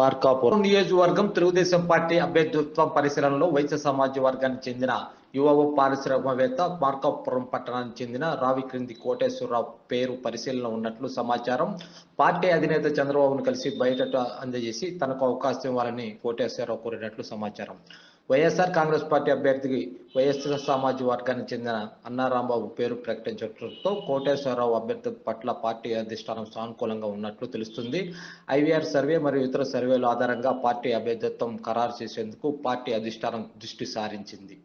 మార్కాపురం. నియోజకవర్గం తెలుగుదేశం పార్టీ అభ్యర్థిత్వం పరిశీలనలో వైశ్య సమాజ వర్గానికి చెందిన యువ పారిశ్రామికవేత్త మార్కాపురం పట్టణానికి చెందిన రావి క్రింది కోటేశ్వరరావు పేరు పరిశీలన ఉన్నట్లు సమాచారం. పార్టీ అధినేత చంద్రబాబును కలిసి బయట అందజేసి తనకు అవకాశం ఇవ్వాలని కోటేశ్వరరావు కోరినట్లు సమాచారం. వైఎస్ఆర్ కాంగ్రెస్ పార్టీ అభ్యర్థికి వైఎస్ఆర్ సామాజిక వర్గానికి చెందిన అన్నారాంబాబు పేరు ప్రకటించడంతో కోటేశ్వరరావు అభ్యర్థి పట్ల పార్టీ అధిష్టానం సానుకూలంగా ఉన్నట్లు తెలుస్తుంది. ఐవీఆర్ సర్వే మరియు ఇతర సర్వేల ఆధారంగా పార్టీ అభ్యర్థిత్వం ఖరారు చేసేందుకు పార్టీ అధిష్టానం దృష్టి సారించింది.